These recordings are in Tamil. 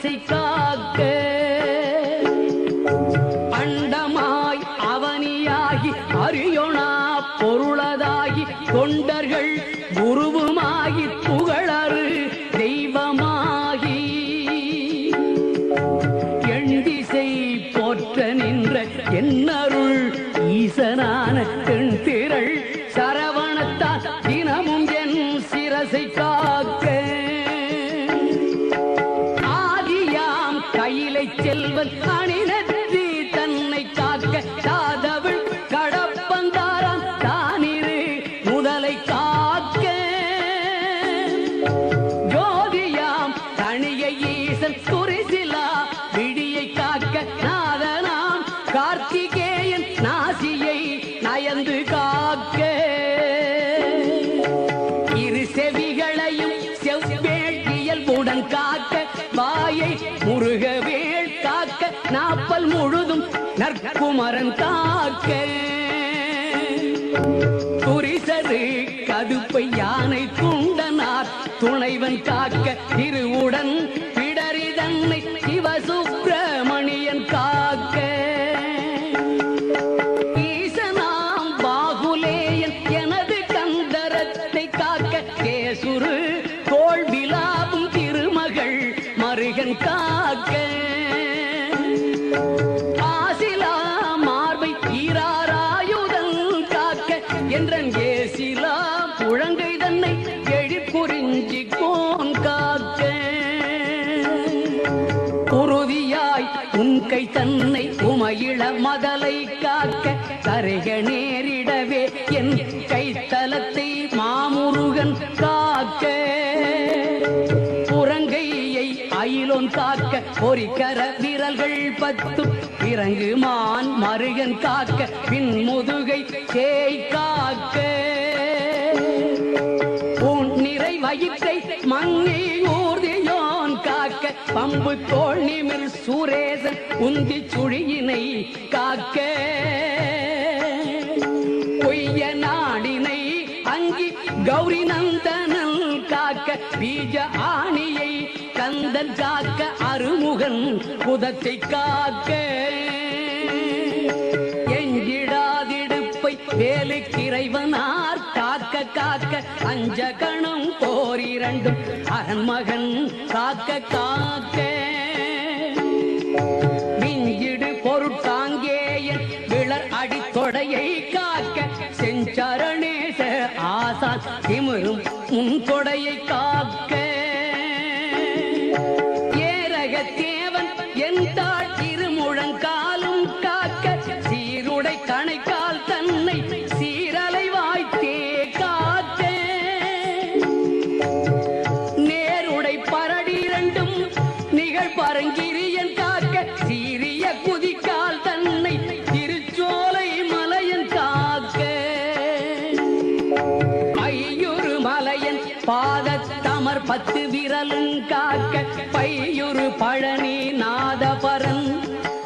பசி காக்க. அண்டமாய் அவனியாகி அரியோனா பொருளதாகி தொண்டர்கள் குருவுமாகி புகழறு தெய்வமாகி. எண்டிசை போற்ற நின்ற என்னருள் ஈசனான தென் திரள் சரவணத்தால் தினமும் என் சிரசை கா இவன் அணிநற்றி தன்னை காக்க சாதவள். கடப்பந்தாரான் தானிரு முதலை காக்க. ஜோதியாம் தனிய ஈசன் குறிசிலா விடியை காக்க நாதனாம். கார்த்திகேயன் நாசியை நயந்து காக்க. நாப்பல் முழுதும் நற்குமரன் தாக்க குறிசரு கடுப்பை யானை துண்டனார் துணைவன் காக்க. திருவுடன் உறுதியாய் உன்கை தன்னை உமையிள மதலை காக்க கரைக நேரிடவே என் கைத்தலத்தை மாமுருகன் காக்க. புறங்கையை அயிலோன் காக்க பொறிக்கர விரல்கள் பத்து இறங்கு மான் மருகன் காக்க பின் முதுகை தேய் காக்க. உன் நிறை வயிற்றை மங்கை ஊர்தி காக்க பம்பு தோல் நிமிர் சூரேசன் உந்தி சுழியினை காக்க. பொய்ய நாடினை அங்கி கௌரி நந்தனல் காக்க. பீஜ ஆணியை கந்தன் காக்க அருமுகன் புதத்தை காக்க. எஞ்சிடாதிடுப்பை வேலுக்கிறைவனார் காக்க காக்க அஞ்ச கணம் போ ஓர் போரிரண்டும் அரண்மகன் காக்க காக்க. மிஞ்சிடு பொருட்காங்கேயன் விளர் அடித்தொடையை காக்க. செஞ்சரணேச ஆசான் திமிரும் காக்க பையுறு பழனி நாதபரன்.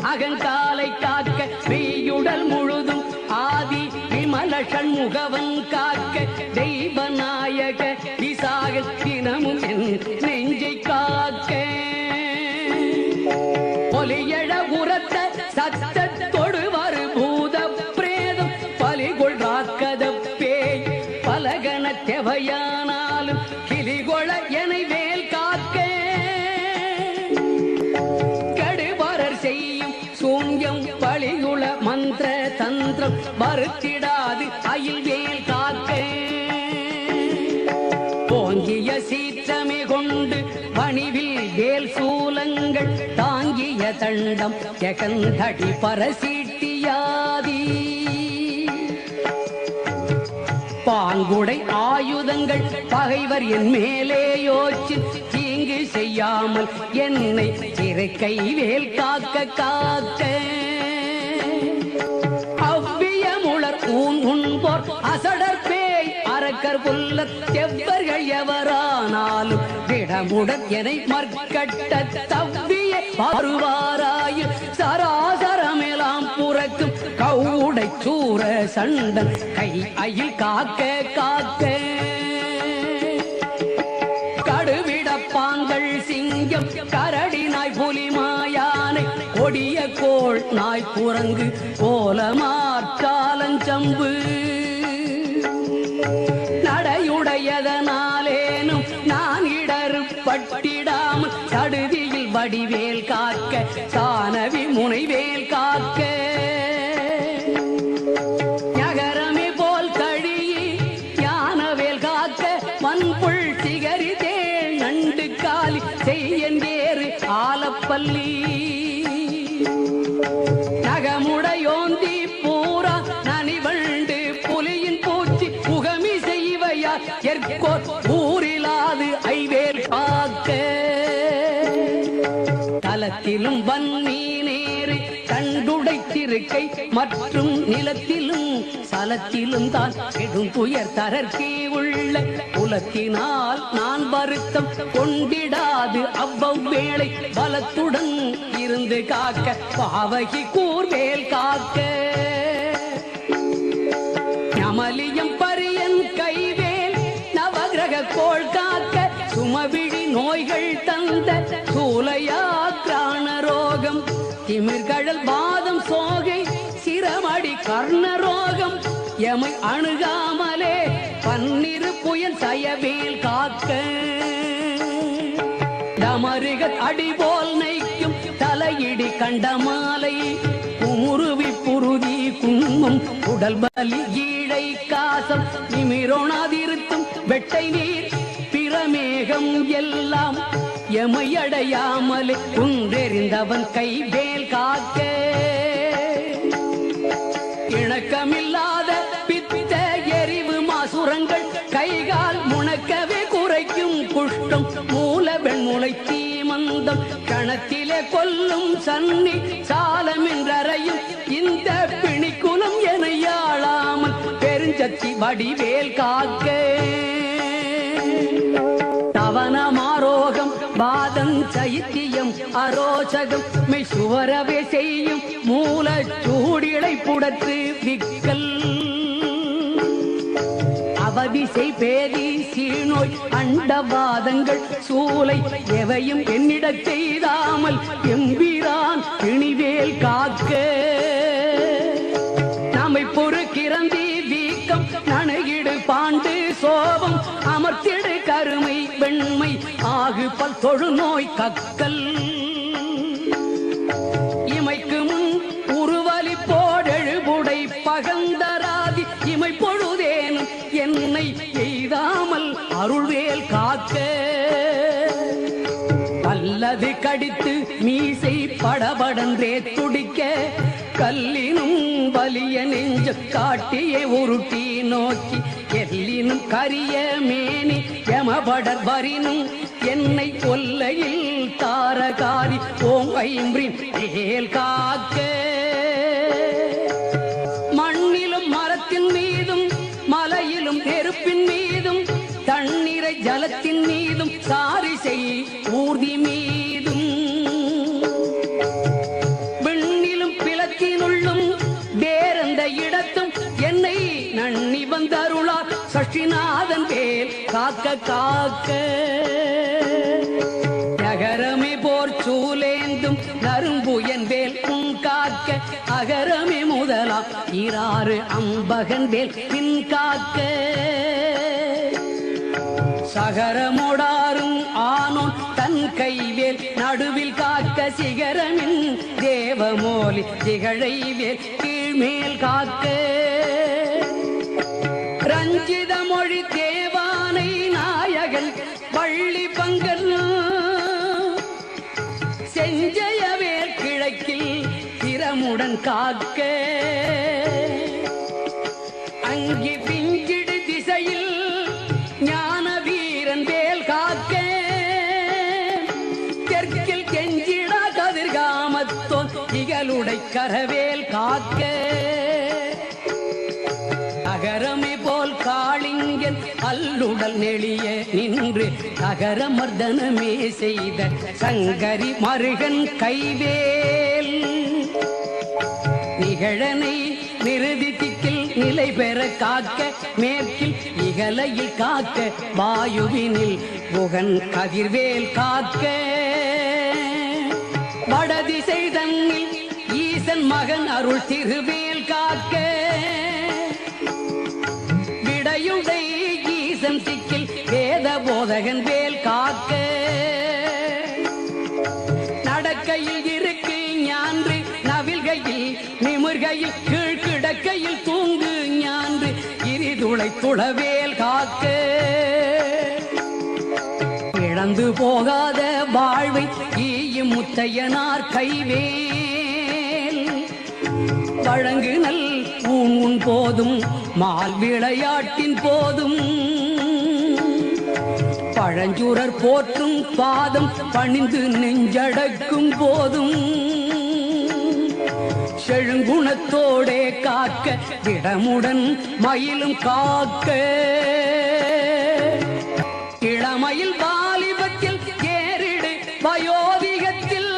அகங்காலை காக்க பெய்யுடல் முழுதும் ஆதி விமல சண்முகவன் காக்க மறுத்திடாது. அயில் வேல் காக்க போங்கிய சீற்றமே கொண்டு பணிவில் வேல் சூலங்கள் தாங்கிய தண்டம் ஜெகந்தடி பரசீட்டியாதி. பாங்குடை ஆயுதங்கள் பகைவர் என் மேலே யோச்சு தீங்கு செய்யாமல் என்னை இறக்கை வேல் காக்க காக்க புல்ல செவ்வர்கள் எவரானாலும் திடமுடன் எனை மற்கட்ட தவ்விய வருவாராயு சராசரமெல்லாம் புறக்கும் கவுடை சூர சண்டன் கை அயில் காக்க காக்க. கடுவிடப்பாங்கள் சிங்கம் கரடி நாய் புலி மாயானை கொடிய கோள் நாய் குரங்கு கோலமாற்காலஞ்சம்பு நடையுடையதனாலேனும் பட்டிடாமல் வடிவேல் காக்க சானவி முனைவேல் காக்க. இயற்கை மற்றும் நிலத்திலும் சலத்திலும் தான் கெடும் துயர் தரற்கே உள்ள புலத்தினால் நான் வருத்தம் கொண்டிடாது. அவ்வளை பலத்துடன் இருந்து காக்க பாவகி கூர்வேல் காக்க. ஞமலியம் பரியன் கைவேல் நவகிரக கோள் காக்க. சுமவிழி நோய்கள் தந்த சூலையா சூலையாக்ரான ரோகம் திமிர்கடல் பாதம் சோகை சிரமடி கர்ணரோகம். எமை அணுகாமலே பன்னிரு புயல் சயவேல் காக்க. டமருக அடிபோல் நைக்கும் தலையிடி கண்ட மாலை குமுருவி புருதி குங்குமம் உடல் பலி ஈழை காசம். நிமிரோணாதிருத்தும் வெட்டை நீர் பிரமேகம் எல்லாம் எமையடையாமலே குன்றெறிந்தவன் கை வேல் காக்க. இணக்கமில்லாத பித்த எரிவு மாசுரங்கள் கைகால் முணக்கவே குறைக்கும் குஷ்டம். மூல வெண்முளை தீமந்தம் கணத்திலே கொல்லும் சன்னி சாலமென்றறையும் இந்த பிணிக்குலம் என யாழாமல் பெருஞ்சத்தி வடிவேல் காக்க. அரோசகம் மெய் சுவரவே செய்யும் மூல சூடிளை புடத்து விக்கல். அவதிசை பேதி சீநோய் அண்டவாதங்கள் சூளை எவையும் என்னிடச் செய்தாமல் எம்பிரான் இணிவேல் காக்க ஆகு பல் தொழுநோய் கக்கல். இமைக்கு முன் உருவலி போடெழுபுடை பகந்தராதி இமை பொழுதேனும் என்னை எய்தாமல் அருள்வேல் காக்க. அல்லது கடித்து மீசை படபடன்றே துடிக்க. கல்லினும் வலிய நெஞ்ச காட்டியே உருட்டி நோக்கி. எல்லினும் கரிய மேனி எமபடர் வரினும் என்னை கொல்லையில் தாரகாரி ஓம் ஐம்பின் ஏல் காக்க. மண்ணிலும் மரத்தின் மீதும் மலையிலும் நெருப்பின் மீதும் தண்ணீரை ஜலத்தின் மீதும் சாரிசை ஊர்தி மீதும். விண்ணிலும் பிளத்தினுள்ளும் வேறெந்த இடத்தும் என்னை நன்னி வந்தருளார் சஷ்டிநாதன் பேர் காக்க காக்க. காக்க அகரமே முதலாம் இராறு அம்பகன் வேல் பின் காக்க. சகரமோடாரும் ஆனோன் தன் கைவேல் நடுவில் காக்க சிகரமின் தேவமோலி திகழை வேல் கீழ்மேல் காக்க. ரஞ்சித மொழி தேவானை நாயகன் வள்ளி பங்கன். செஞ்ச திறமுடன் காக்க. அங்கி பிஞ்சிடு திசையில் ஞான வீரன் வேல் காக்க. தெற்கில் கெஞ்சிடா கதிர்காமத்தோ இகலுடை கரவேல் காக்க. அகரமை போல் காளிங்கன் அல்லுடல் நெளிய நின்று அகர மர்தனமே செய்த சங்கரி மருகன் கைவேல். நிகழனை நிறுதி திக்கில் நிலை பெற காக்க மேற்கில் இகலையில் காக்க வாயுவினில் புகன் கதிர்வேல் காக்க. வடதிசை தன்னில் ஈசன் மகன் அருள் திருவேல் காக்க. விடையுடை ஈசன் திக்கில் வேத போதகன் வேல் காக்க. இரிதுளை துளவேல் காக்க. இழந்து போகாத வாழ்வை ஈயும் முத்தையனார் கைவேல். வழங்கு நல் ஊன் உன் போதும் மால் விளையாட்டின் போதும். பழஞ்சூரர் போற்றும் பாதம் பணிந்து நெஞ்சடக்கும் போதும். செழுங்குணத்தோடே காக்க இடமுடன் மயிலும் காக்க. இளமயில் வாலிபத்தில் ஏறிடு வயோதிகத்தில்.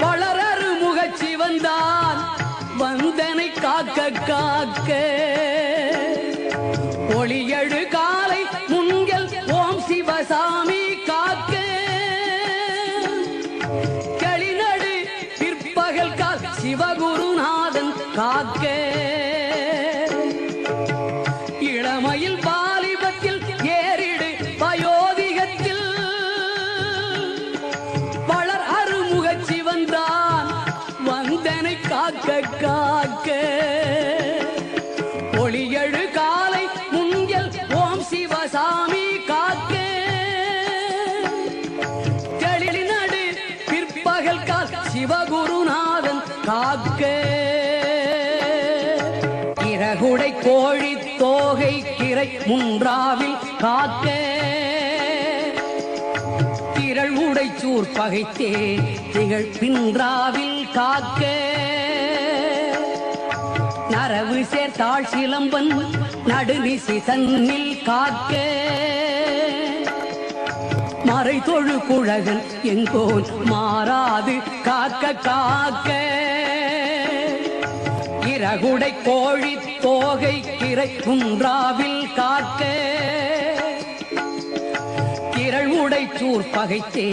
வளரறு முகச்சி வந்தான் வந்தனை காக்க காக்க. கோழி தோகை கிரை முன்றாவில் காக்க. திரள் உடைச்சூர் பகைத்தே திகழ் பின்றாவில் காக்க. நரவு சேர்த்தாள் சிலம்பன் நடுநிசி தன்னில் காக்க. மறை தொழு குழகன் எங்கோன் மாறாது காக்க காக்க. இறகுடை கோழி தோகை கிரை குன்றாவில் காக்க. திரள் உடை சூர் பகைத்தே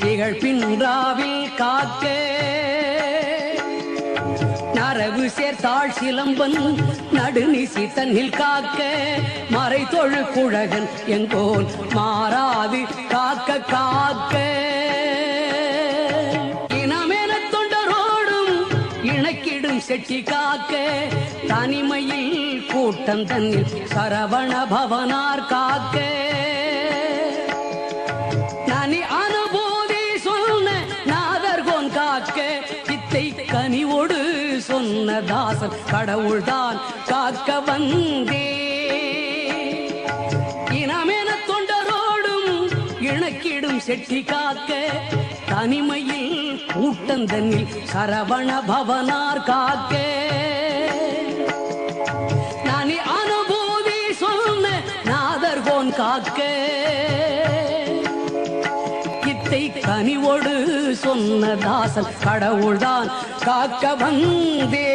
திகழ் பின்றாவில் காக்க. நரவு சேர்த்தாள் சிலம்பன் நடுநிசி தன்னில் காக்க. மறை தொழு குழகன் எங்கோன் மாறாது காக்க காக்க. இணக்கிடும் செட்டி காக்க தனிமையில் கூட்டம் தன்னில் சரவண பவனார் காக்க. நனி அனுபூதி சொன்ன நாதர்கோன் காக்க இத்தை கனிவோடு சொன்ன தாசன் கடவுள்தான் காக்க வந்தே. இணக்கிடும் செட்டி காக்க தனிமையில் கூட்டந்தனில் சரவண பவனார் காக்க. நானி அனுபூதி சொன்ன நாதர்கோன் காக்க. இத்தை கனிவோடு சொன்ன தாசன் கடவுள்தான் காக்க வந்தே.